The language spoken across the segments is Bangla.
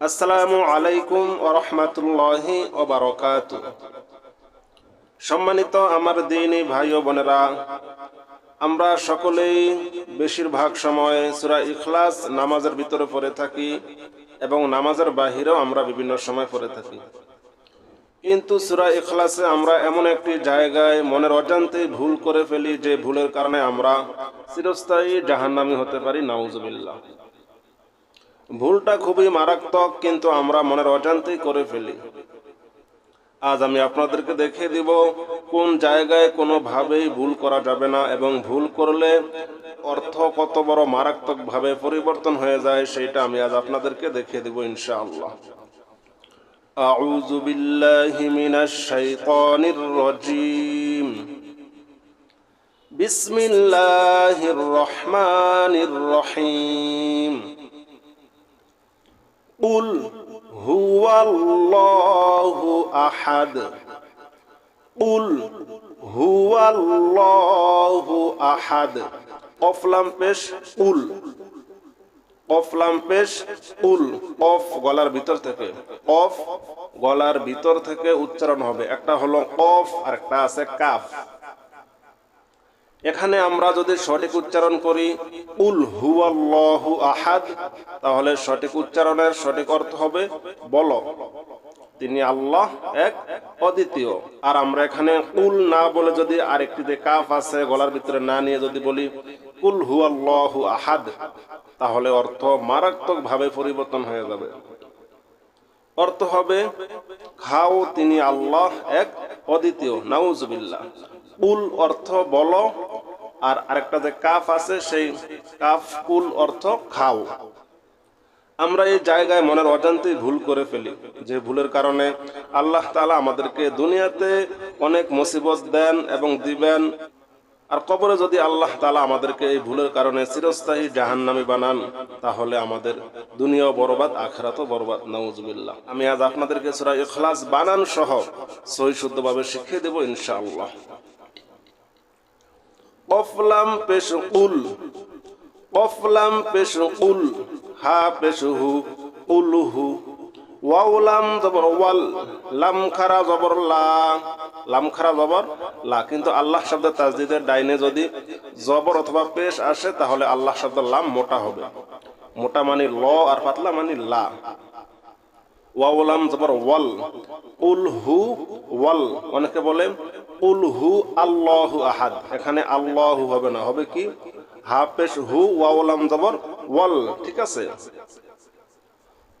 আসসালামু আলাইকুম ওরহমতুল্লাহি ওবারকাত সম্মানিত আমার দিনী ভাই ও বোনেরা, আমরা সকলেই বেশিরভাগ সময় সুরা ইখলাস নামাজের ভিতরে পড়ে থাকি এবং নামাজের বাহিরেও আমরা বিভিন্ন সময় পড়ে থাকি। কিন্তু সুরা ইখলাসে আমরা এমন একটি জায়গায় মনের অজান্তেই ভুল করে ফেলি যে ভুলের কারণে আমরা চিরস্থায়ী জাহান্নামি হতে পারি, নাউজুবিল্লাহ। ভুলটা খুবই মারাত্মক কিন্তু আমরা মনের অজান্তেই করে ফেলি আজ আমি আপনাদেরকে দেখিয়ে দিব কোন জায়গায় কোনোভাবেই ভুল করা যাবে না এবং ভুল করলে অর্থ কত বড় মারাত্মকভাবে পরিবর্তন হয়ে যায় সেইটা আমি আজ আপনাদেরকে দেখিয়ে দিব ইনশাআল্লাহ أعوذ بالله من الشيطان الرجيم بسم الله الرحمن الرحيم কুল হুয়াল্লাহু আহাদ। কুল হুয়াল্লাহু আহাদ। কফলাম পেশ, কুল। কফলাম পেশ, কুল। কফ গলার ভিতর থেকে। কফ গলার ভিতর থেকে উচ্চারণ হবে। একটা হলো কফ আর একটা আছে কাফ। এখানে আমরা যদি সঠিক উচ্চারণ করি, উল হুয়াল্লাহু আহাদ তাহলে সঠিক উচ্চারণের সঠিক অর্থ হবে, বলো। তিনি আল্লাহ এক অদ্বিতীয়। আর আমরা এখানে উল না বলে যদি আরেকটিতে কাফ আছে, গলার ভিতরে না নিয়ে যদি বলি কুল হুয়াল্লাহু আহাদ তাহলে অর্থ মারাত্মক ভাবে পরিবর্তন হয়ে যাবে। অর্থ হবে, খাও, তিনি আল্লাহ এক অদ্বিতীয়, নাউজুবিল্লাহ। কুল অর্থ, বলো। আর আরেকটা যে কাফ আছে, সেই কাফ কুল অর্থ খাও। আমরা এই জায়গায় মনের অজান্তেই ভুল করে ফেলি। যে ভুলের কারণে আল্লাহ তালা আমাদেরকে দুনিয়াতে অনেক মুসিবত দেন এবং দিবেন। আর কবরে যদি আল্লাহ তালা আমাদেরকে এই ভুলের কারণে চিরস্থায়ী জাহান্নামি বানান, তাহলে আমাদের দুনিয়াও বরবাদ, আখরাতও বরবাদ। নাউজুবিল্লাহ। আমি আজ আপনাদেরকে সুরা ইখলাস বানান সহ সহি শুদ্ধভাবে শিখিয়ে দেবো ইনশাআল্লাহ। কফলাম পেশ উল কফলাম পেশ উল হা পেশ হু উলহু ওয়াউলাম জবর ওয়াল, লাম খারা জবর লা, লাম জবর লা। কিন্তু আল্লাহ শব্দ তাজদিদের ডাইনে যদি জবর অথবা পেশ আসে, তাহলে আল্লাহ শব্দ লাম মোটা হবে। মোটা মানে ল আর পাতলা মানে লা। ওয়াউলাম জবর ওয়াল উল হু ওয়াল। অনেকে বলে উল হু আল্লাহু আহাদ। এখানে আল্লাহু হবে না, হবে কি? হাফেশ হু ওয়াউলাম জবর, ওয়াল, ঠিক আছে?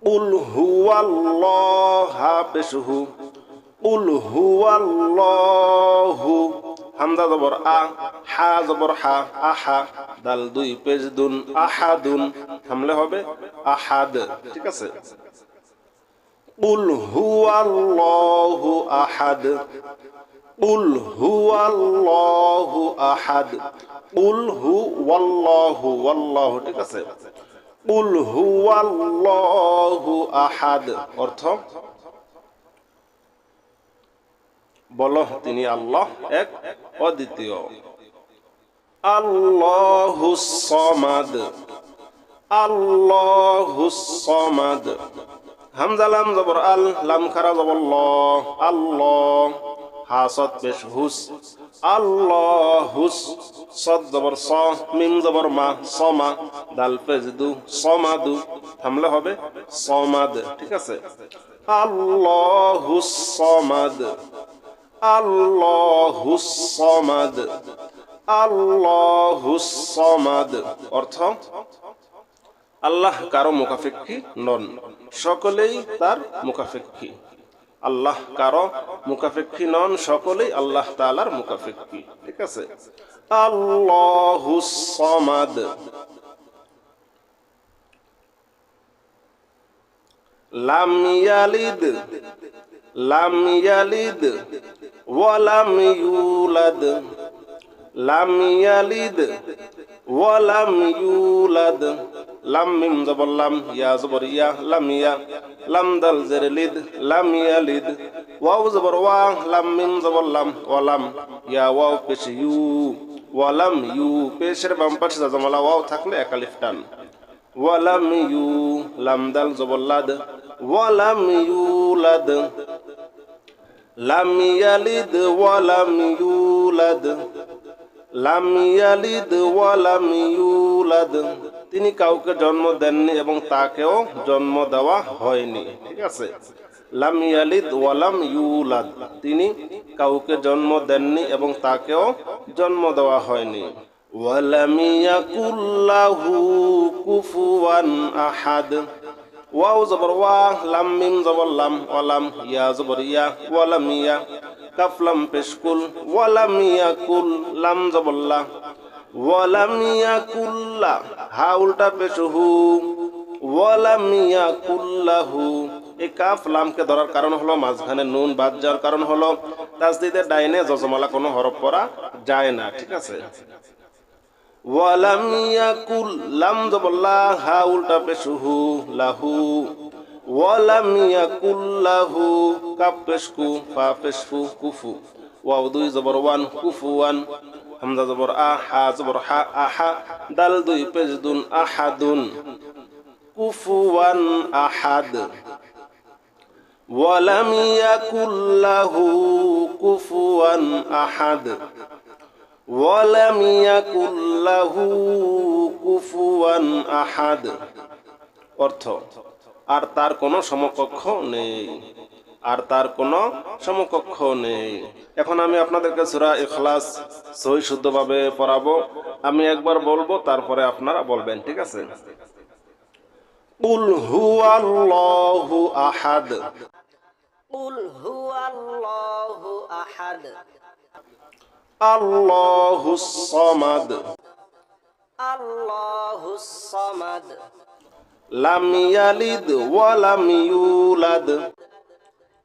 উল হু আল্লাহ হাফেশ হু। উল হু আল্লাহু হামদা জবর, আ, হা জবর, হা, আহা, দাল দুই পেজ দুন, আহাদুন, থামলে হবে, আহাদ, ঠিক আছে? উল হু আল্লাহু আহাদ। উল হু আহাদ। উল হু ঠিক আছে। আল্লাহু আহাদ। অর্থ বলো তিনি আল্লাহ, এক অদ্বিতীয়। আল্লাহু সমাদ। আল্লাহু সমাদ। হামজা লাম জবর আল, লাম খারা জবর আল্লাহ। হাসত পেশ হুস। আল্লাহ হুস। সদ জবর স, মিম জবর মা, সমা, দাল পেজ দু সমাদু থামলে হবে সমাদ, ঠিক আছে? আল্লাহ সমাদ। আল্লাহ সমাদ। আল্লাহ সমাদ। অর্থ, আল্লাহ কারও মুখাফেক্ষী নন। সকলেই তার মুখাফেক্ষী আল্লাহ কারও মুখাফেক্ষী নন, সকলেই আল্লাহ তালার মুখাফেক্ষী ঠিক আছে? আল্লাহ সমাদ। লাম ইয়ালিদ লাম ইয়ালিদ, ওয়ালাম ইউলাদ। লাম ওয়ালাম ইউলাদ। লাম মিম জবর লাম, ইয়া জবর ইয়া, লাম ইয়া। লাম দাল জের লিদ, লাম ইয়ালিদ ওয়াও জবর ওয়া, লাম মিম জবর লাম ওয়ালাম ইয়া, ওয়াও পেশ ইউ ওয়ালাম ইউ। পেশের বাম পাশে জামালা, ওয়াও থাকলে একালিফ টান। ওয়ালাম ইউ, লাম দাল জবর লাদ। ওয়ালাম ইউলাদ লাম ইয়ালিদ ওয়ালাম ইউলাদ লাম ইয়ালিদ ওয়ালাম ইউলাদ তিনি কাউকে জন্ম দেননি এবং তাকেও জন্ম দেওয়া হয়নি, ঠিক আছে? ওয়ালাম তিনি কাউকে জন্ম দেননি এবং তাকেও জন্ম দেওয়া হয়নি। ওয়ালাম ইয়াকুল্লাহু কুফুয়ান আহাদ। ওয়াও জবর ওয়া, লাম ওয়ালাম ইয়া জবর ইয়া ওয়ালাম ইয়া কাফ পেশকুল হা উল্টা পেশ হু ওয়ালাম ইয়াকুল্লাহু এই কাফ লামকে ধরার কারণ হলো, মাঝখানে নুন বাদ যাওয়ার কারণ হলো, তাজদিদের ডাইনে যজমালা কোনো হরফ পড়া যায় না, ঠিক আছে? ওয়ালাম ইয়াকুল লাম জবল্লা হা উল্টা পেশুহু, লাহু। ওয়ালাম ইয়াকুল লাহু কাপ পেশকু, ফা পেশফু, কুফু। ওয়াও দুই জবর ওয়ান, কুফু ওয়ান। হামজা জবর আ, হা, জবর হা আহা দাল দুই পেশ দুন আহাদুন কুফুয়ান আহাদ। ওয়ালাম ইয়াকুল লাহু কুফুয়ান আহাদ। ওয়ালাম ইয়াকুল লাহু কুফুয়ান আহাদ। অর্থ, আর তার কোনো সমকক্ষ নেই। আর তার কোনো সমকক্ষ নেই এখন আমি আপনাদেরকে সূরা ইখলাস সহি শুদ্ধভাবে পড়াবো আমি একবার বলবো তারপরে আপনারা বলবেন ঠিক আছে কুল হুয়াল্লাহু আহাদ قل هو الله أحد আল্লাহুস সামাদ الله الصمد লাম ইয়ালিদ ওয়া লাম ইউলাদ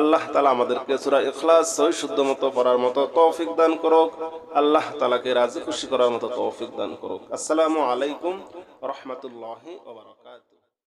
আল্লাহ তালা আমাদেরকে সুরা ইখলাস সহি শুদ্ধ মতো পড়ার মতো তৌফিক দান করুক। আল্লাহ তালাকে রাজি খুশি করার মতো তৌফিক দান করুক। আসসালামু আলাইকুম রহমতুল্লাহ ওবরাকাতুহ